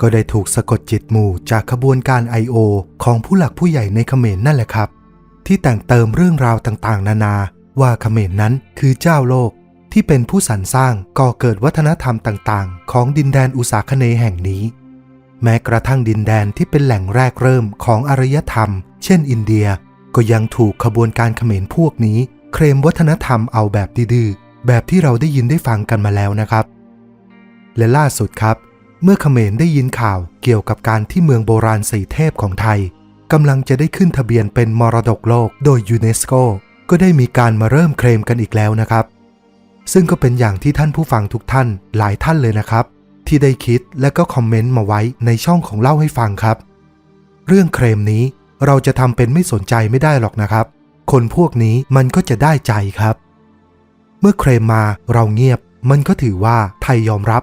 ก็ได้ถูกสะกดจิตหมู่จากขบวนการ I.O. ของผู้หลักผู้ใหญ่ในเขมรนั่นแหละครับ ที่แต่งเติมเรื่องราวต่างๆ นานาว่าเขมรนั้นคือเจ้าโลกที่เป็นผู้สรรสร้างก่อเกิดวัฒนธรรมต่างๆ ของดินแดนอุษาคเนย์แห่งนี้ แม้กระทั่งดินแดนที่เป็นแหล่งแรกเริ่มของอารยธรรม เช่นอินเดียก็ยังถูกขบวนการเขมรพวกนี้ เคลมวัฒนธรรมเอาแบบดื้อแบบที่เราได้ยินได้ฟังกันมาแล้วนะครับ และล่าสุดครับ เมื่อเขมรได้ยินข่าวเกี่ยวกับการที่เมืองโบราณสีเทพของไทยกำลังจะได้ขึ้นทะเบียนเป็นมรดกโลกโดยยูเนสโกก็ได้มีการมาเริ่มเคลมกันอีกแล้วนะครับ ซึ่งก็เป็นอย่างที่ท่านผู้ฟังทุกท่านหลายท่านเลยนะครับ ที่ได้คิดและก็คอมเมนต์มาไว้ในช่องของเล่าให้ฟังครับ เรื่องเคลมนี้เราจะทำเป็นไม่สนใจไม่ได้หรอกนะครับ คนพวกนี้มันก็จะได้ใจครับ เมื่อเคลมมาเราเงียบมันก็ถือว่าไทยยอมรับ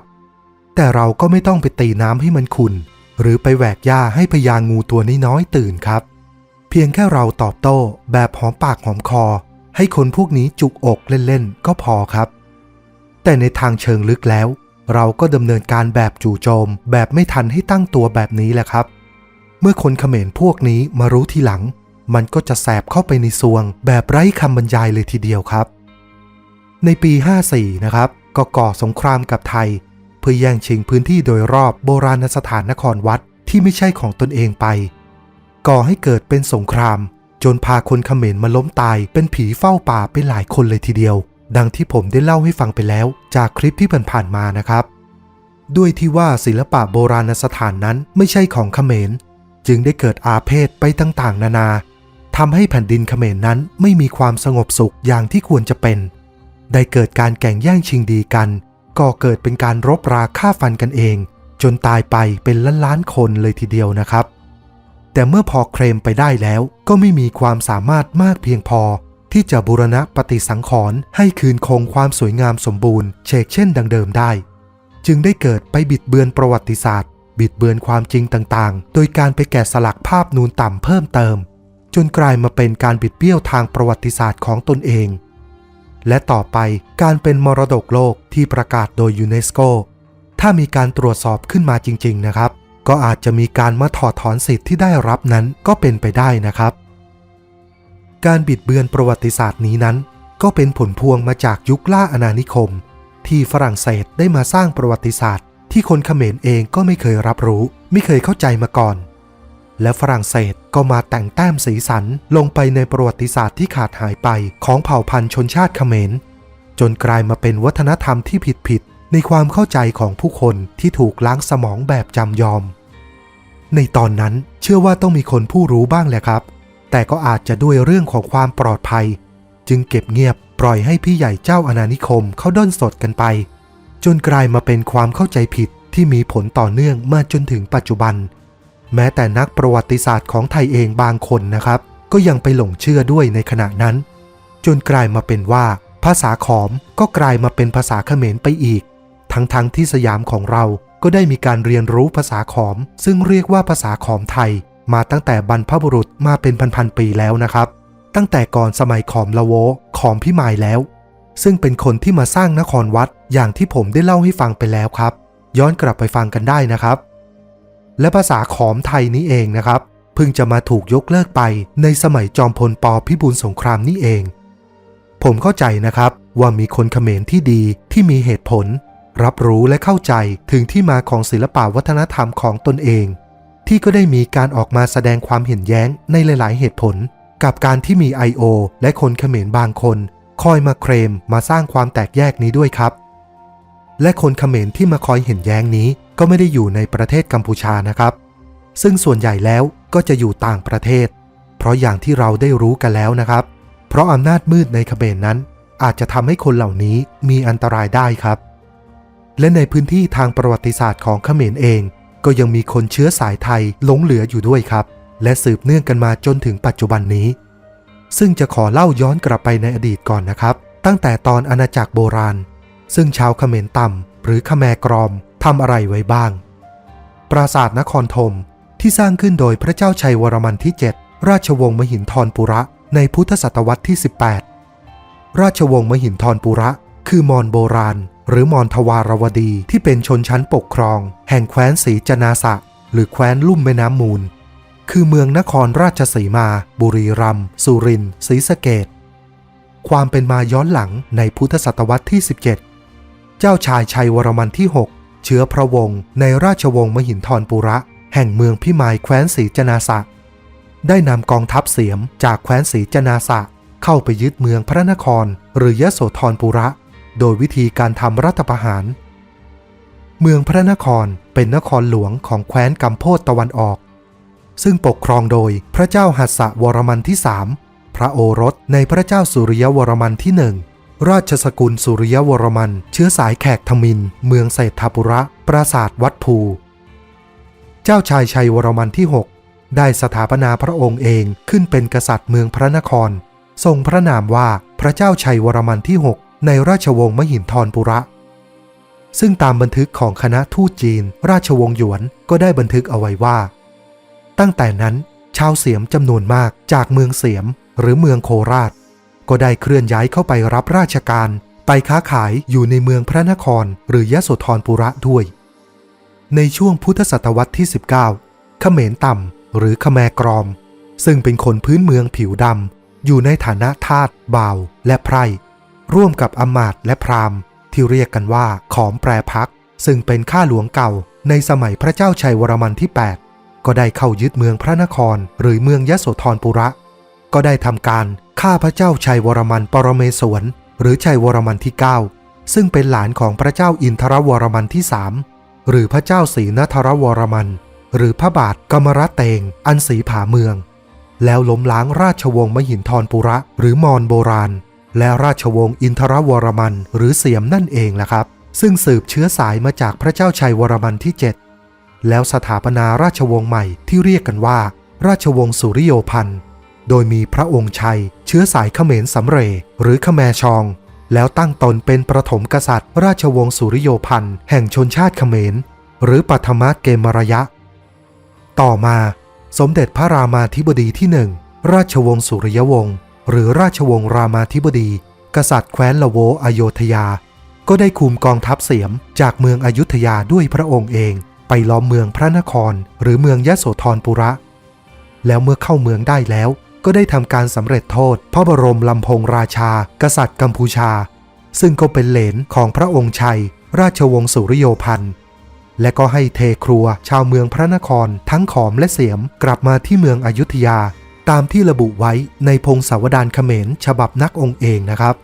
แต่เราก็ไม่ต้องไปตีน้ำให้มันขุนหรือไปแหวกหญ้าให้พญางูตัวน้อยๆตื่นครับ เพียงแค่เราตอบโต้แบบหอมปากหอมคอ ให้คนพวกนี้จุกอกเล่นๆก็พอครับ แต่ในทางเชิงลึกแล้ว เราก็ดำเนินการแบบจู่โจม แบบไม่ทันให้ตั้งตัวแบบนี้แหละครับ เมื่อคนเขมรพวกนี้มารู้ทีหลัง มันก็จะแสบเข้าไปในซวง แบบไร้คำบรรยายเลยทีเดียวครับ ในปี 54 นะครับก็ก่อสงครามกับไทย เพื่อแย่งชิงพื้นที่โดยรอบโบราณสถานนครวัดที่ไม่ใช่ของตนเองไป ก่อให้เกิดเป็นสงคราม จนพาคนเขมรมาล้มตายเป็นผีเฝ้าป่าไปหลายคนเลยทีเดียว ดังที่ผมได้เล่าให้ฟังไปแล้ว จากคลิปที่ผ่านๆมานะครับ ด้วยที่ว่าศิลปะโบราณสถานนั้นไม่ใช่ของเขมร จึงได้เกิดอาเพศไปต่างๆ นานาทำให้แผ่นดินเขมรนั้นไม่มีความสงบสุขอย่างที่ควรจะเป็น ได้เกิดการแข่งแย่งชิงดีกัน ก็เกิดเป็นการรบราฆ่าฟันกันเอง จนตายไปเป็นล้านล้านๆคนเลยทีเดียวนะครับ แต่เมื่อพอเคลมไปได้แล้วก็ไม่มีความสามารถมากเพียงพอ ที่จะบูรณะปฏิสังขรณ์ให้คืนคงความสวยงามสมบูรณ์เชกเช่นดังเดิมได้ จึงได้เกิดไปบิดเบือนประวัติศาสตร์ บิดเบือนความจริงต่างๆ โดยการไปแกะสลักภาพนูนต่ำเพิ่มเติม จนกลายมาเป็นการบิดเบี้ยวทางประวัติศาสตร์ของตนเอง และต่อไปการเป็นมรดกโลกที่ประกาศโดยยูเนสโก ถ้ามีการตรวจสอบขึ้นมาจริง ๆ นะครับ ก็อาจจะมีการมาถอดถอนสิทธิ์ที่ได้รับนั้นก็เป็นไปได้นะครับ การบิดเบือนประวัติศาสตร์นี้นั้น ก็เป็นผลพวงมาจากยุคล่าอาณานิคม ที่ฝรั่งเศสได้มาสร้างประวัติศาสตร์ ที่คนเขมรเองก็ไม่เคยรับรู้ ไม่เคยเข้าใจมาก่อน และฝรั่งเศสก็มาแต่งแต้มสีสันลงไปในประวัติศาสตร์ที่ขาดหายไปของเผ่าพันธุ์ชนชาติเขมร จนกลายมาเป็นวัฒนธรรมที่ผิดๆในความเข้าใจของผู้คนที่ถูกล้างสมองแบบจำยอม ในตอนนั้นเชื่อว่าต้องมีคนผู้รู้บ้างแหละครับ แต่ก็อาจจะด้วยเรื่องของความปลอดภัย จึงเก็บเงียบปล่อยให้พี่ใหญ่เจ้าอาณานิคมเขาด้นสดกันไป จนกลายมาเป็นความเข้าใจผิดที่มีผลต่อเนื่องมาจนถึงปัจจุบัน แม้แต่นักประวัติศาสตร์ของไทยเองบางคนนะครับ ก็ยังไปหลงเชื่อด้วยในขณะนั้น จนกลายมาเป็นว่า ภาษาขอมก็กลายมาเป็นภาษาเขมรไปอีก ทั้งๆทที่สยามของเราก็ได้มีการเรียนรู้ภาษาขอม ซึ่งเรียกว่าภาษาขอมไทย มาตั้งแต่บรรพบุรุษมาเป็นพันๆปีแล้วนะครับ ตั้งแต่ก่อนสมัยขอมละโวขอมพิมายแล้ว ซึ่งเป็นคนที่มาสร้างนครวัดอย่างที่ผมได้เล่าให้ฟังไปแล้วครับ ย้อนกลับไปฟังกันได้นะครับ และภาษาขอมไทยนี้เองนะครับ เพิ่งจะมาถูกยกเลิกไปในสมัยจอมพลปพิบูลสงครามนี่เอง ผมเข้าใจนะครับว่ามีคนเขมรที่ดีที่มีเหตุผล รับรู้และเข้าใจถึงที่มาของศิลปวัฒนธรรมของตนเอง ที่ก็ได้มีการออกมาแสดงความเห็นแย้งในหลาย ๆ เหตุผล กับการที่มี I.O. และคนเขมรบางคน คอยมาเคลมมาสร้างความแตกแยกนี้ด้วยครับ และคนเขมรที่มาคอยเห็นแย้งนี้ ก็ไม่ได้อยู่ในประเทศกัมพูชานะครับ ซึ่งส่วนใหญ่แล้วก็จะอยู่ต่างประเทศ เพราะอย่างที่เราได้รู้กันแล้วนะครับ เพราะอำนาจมืดในเขมรนั้น อาจจะทำให้คนเหล่านี้มีอันตรายได้ครับ และในพื้นที่ทางประวัติศาสตร์ของเขมรเอง ก็ยังมีคนเชื้อสายไทยหลงเหลืออยู่ด้วยครับ และสืบเนื่องกันมาจนถึงปัจจุบันนี้ ซึ่งจะขอเล่าย้อนกลับไปในอดีตก่อนนะครับ ตั้งแต่ตอนอาณาจักรโบราณ ซึ่งชาวเขมรต่ำหรือขแมกรอม ทำอะไรไว้บ้าง ปราสาทนครธมที่สร้างขึ้นโดยพระเจ้าชัยวรมันที่ 7 ราชวงศ์มหินทรปุระในพุทธศตวรรษที่ 18 ราชวงศ์มหินทรปุระ คือมอญโบราณ หรือมอญทวารวดีที่เป็นชนชั้นปกครอง แห่งแคว้นศรีจนาสะ หรือแคว้นลุ่มแม่น้ำมูล คือเมืองนครราชสีมา บุรีรัมย์สุรินทร์ศรีสะเกดความเป็นมาย้อนหลังในพุทธศตวรรษที่ 17 เจ้าชายชัยวรมันที่ 6 เชื้อพระวงศ์ในราชวงศ์มหินทรปุระ แห่งเมืองพิมายแคว้นศรีจนาสะ ได้นำกองทัพเสียมจากแคว้นศรีจนาสะ เข้าไปยึดเมืองพระนคร หรือยโสธรปุระ โดยวิธีการทำรัฐประหาร เมืองพระนครเป็นนครหลวงของแคว้นกัมโพดตะวันออก ซึ่งปกครองโดยพระเจ้าหัสสะวรมันที่สามพระโอรสในพระเจ้าสุริยวรมันที่หนึ่ง ราชสกุลสุริยวรมัน เชื้อสายแขกทมิน เมืองเศรษฐปุระ ปราสาทวัดภู เจ้าชายชัยวรมันที่ 6 ได้สถาปนาพระองค์เองขึ้นเป็นกษัตริย์เมืองพระนคร ทรงพระนามว่าพระเจ้าชัยวรมันที่ 6 ในราชวงศ์มหินทรปุระ ซึ่งตามบันทึกของคณะทูตจีน ราชวงศ์หยวนก็ได้บันทึกเอาไว้ว่า ตั้งแต่นั้น ชาวเสียมจำนวนมากจากเมืองเสียม หรือเมืองโคราช ก็ได้เคลื่อนย้ายเข้าไปรับราชการ ไปค้าขายอยู่ในเมืองพระนครหรือยโสธรปุระด้วย ในช่วงพุทธศตวรรษที่ 19 เขมรต่ำหรือขแมกรอม ซึ่งเป็นคนพื้นเมืองผิวดำอยู่ในฐานะทาสบ่าวและไพร่ร่วมกับอมาตและพราหมณ์ ที่เรียกกันว่าขอมแปรพัก ซึ่งเป็นข้าหลวงเก่าในสมัยพระเจ้าชัยวรมันที่ 8 ก็ได้เข้ายึดเมืองพระนครหรือเมืองยโสธรปุระ ก็ได้ทำการ ฆ่าพระเจ้าชัยวรมันปรเมศวร หรือชัยวรมันที่ 9 ซึ่งเป็นหลานของพระเจ้าอินทรวรมันที่3หรือพระเจ้าศรีนทรวรมัน หรือพระบาทกมรเตง อันสีผาเมือง แล้วล้มล้างราชวงศ์มหินทรปุระหรือมอญโบราณ และราชวงศ์อินทรวรมันหรือเสียมนั่นเองล่ะครับ ซึ่งสืบเชื้อสายมาจากพระเจ้าชัยวรมันที่ 7 แล้วสถาปนาราชวงศ์ใหม่ที่เรียกกันว่า ราชวงศ์สุริโยพันธ์ โดยมีพระองค์ชัย เชื้อสายเขมรสำเร หรือขแมชอง แล้วตั้งตนเป็นประถมกษัตริย์ ราชวงศ์สุริโยพันธ์แห่งชนชาติเขมร หรือปัทมเกมรยะ ต่อมาสมเด็จพระรามาธิบดีที่หนึ่งราชวงศ์สุริยวงศ์หรือราชวงศ์รามาธิบดี กษัตริย์แคว้นละโวอโยธยา ก็ได้คุมกองทัพเสียมจากเมืองอยุธยาด้วยพระองค์เอง ไปล้อมเมืองพระนคร หรือเมืองยะโสธรปุระ แล้วเมื่อเข้าเมืองได้แล้ว ก็ได้ทำการสำเร็จโทษ พระบรมลำพงราชา กษัตริย์กัมพูชา ซึ่งก็เป็นเหลนของพระองค์ชัย ราชวงศ์สุริโยพันธ์และก็ให้เทครัวชาวเมืองพระนครทั้งขอมและเสียมกลับมาที่เมืองอยุธยา ตามที่ระบุไว้ในพงศาวดารเขมรฉบับนักองค์เองนะครับ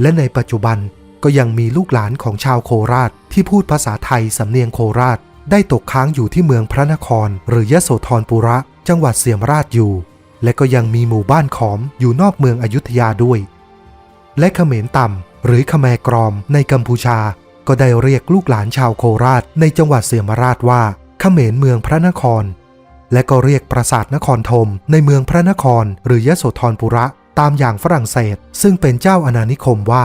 และในปัจจุบันก็ยังมีลูกหลานของชาวโคราชที่พูดภาษาไทยสำเนียงโคราช ได้ตกค้างอยู่ที่เมืองพระนคร หรือยโสธรปุระ จังหวัดเสียมราชอยู่ และก็ยังมีหมู่บ้านขอมอยู่นอกเมืองอยุธยาด้วย และเขมรต่ำหรือขแมกรอมในกัมพูชา ก็ได้เรียกลูกหลานชาวโคราชในจังหวัดเสียมราชว่าเขมรเมืองพระนคร และก็เรียกปราสาทนครธมในเมืองพระนคร หรือยโสธรปุระตามอย่างฝรั่งเศส ซึ่งเป็นเจ้าอาณานิคมว่า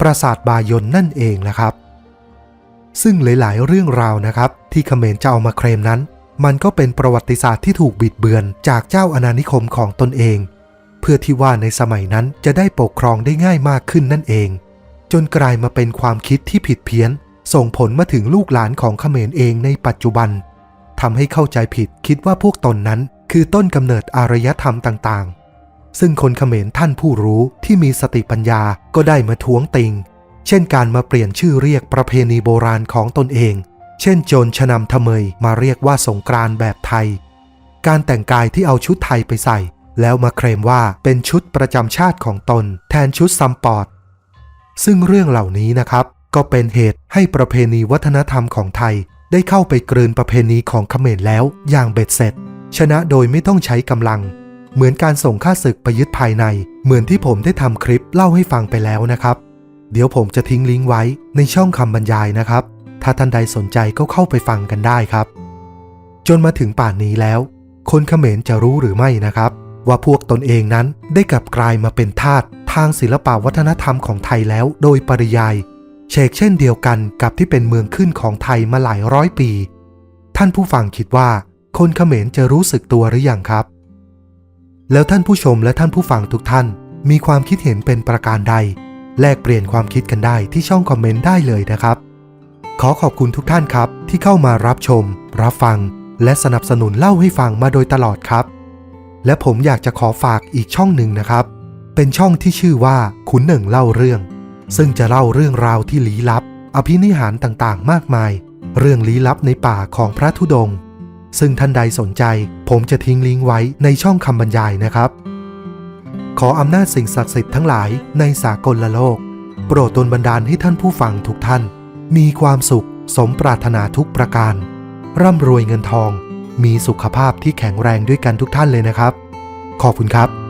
ปราสาทบายนนั่นเองนะครับ ซึ่งหลาย ๆ เรื่องราวนะครับ ที่เขมรจะเอามาเคลมนั้น มันก็เป็นประวัติศาสตร์ที่ถูกบิดเบือนจากเจ้าอาณานิคมของตนเอง เพื่อที่ว่าในสมัยนั้นจะได้ปกครองได้ง่ายมากขึ้นนั่นเอง จนกลายมาเป็นความคิดที่ผิดเพี้ยน ส่งผลมาถึงลูกหลานของเขมรเองในปัจจุบันทำให้เข้าใจผิดคิดว่าพวกตนนั้น คือต้นกำเนิดอารยธรรมต่างๆ ซึ่งคนเขมรท่านผู้รู้ที่มีสติปัญญาก็ได้มาท้วงติง เช่นการมาเปลี่ยนชื่อเรียกประเพณีโบราณของตนเอง เช่นโจรชนำทะเมยมาเรียกว่าสงกรานแบบไทย การแต่งกายที่เอาชุดไทยไปใส่ แล้วมาเคลมว่าเป็นชุดประจำชาติของตน แทนชุดซัมปอร์ตซึ่งเรื่องเหล่านี้นะครับ ก็เป็นเหตุให้ประเพณีวัฒนธรรมของไทย ได้เข้าไปกลืนประเพณีของเขมรแล้วอย่างเบ็ดเสร็จ ชนะโดยไม่ต้องใช้กำลัง เหมือนการส่งข้าศึกไปยึดภายใน เหมือนที่ผมได้ทำคลิปเล่าให้ฟังไปแล้วนะครับ เดี๋ยวผมจะทิ้งลิงก์ไว้ในช่องคำบรรยายนะครับ ถ้าท่านใดสนใจก็เข้าไปฟังกันได้ครับ จนมาถึงป่านนี้แล้ว คนเขมรจะรู้หรือไม่นะครับ ว่าพวกตนเองนั้นได้กลับกลายมาเป็นทาสทางศิลปวัฒนธรรมของไทยแล้วโดยปริยายเชกเช่นเดียวกันกับที่เป็นเมืองขึ้นของไทยมาหลายร้อยปี ท่านผู้ฟังคิดว่า คนเขมรจะรู้สึกตัวหรือยังครับ แล้วท่านผู้ชมและท่านผู้ฟังทุกท่าน มีความคิดเห็นเป็นประการใด แลกเปลี่ยนความคิดกันได้ที่ช่องคอมเมนต์ได้เลยนะครับ ขอขอบคุณทุกท่านครับ ที่เข้ามารับชม รับฟัง และสนับสนุนเล่าให้ฟังมาโดยตลอดครับ และผมอยากจะขอฝากอีกช่องหนึ่งนะครับ เป็นช่องที่ชื่อว่าขุนหนึ่งเล่าเรื่อง ซึ่งจะเล่าเรื่องราวที่ลี้ลับ อภินิหารต่างๆ มากมาย เรื่องลี้ลับในป่าของพระธุดงค์ซึ่งท่านใดสนใจ ผมจะทิ้งลิงก์ไว้ในช่องคำบรรยายนะครับ ขออำนาจสิ่งศักดิ์สิทธิ์ทั้งหลายในสากลโลก โปรดดลบันดาลให้ท่านผู้ฟังทุกท่าน มีความสุขสมปรารถนาทุกประการ ร่ำรวยเงินทอง มีสุขภาพที่แข็งแรงด้วยกันทุกท่านเลยนะครับ ขอบคุณครับ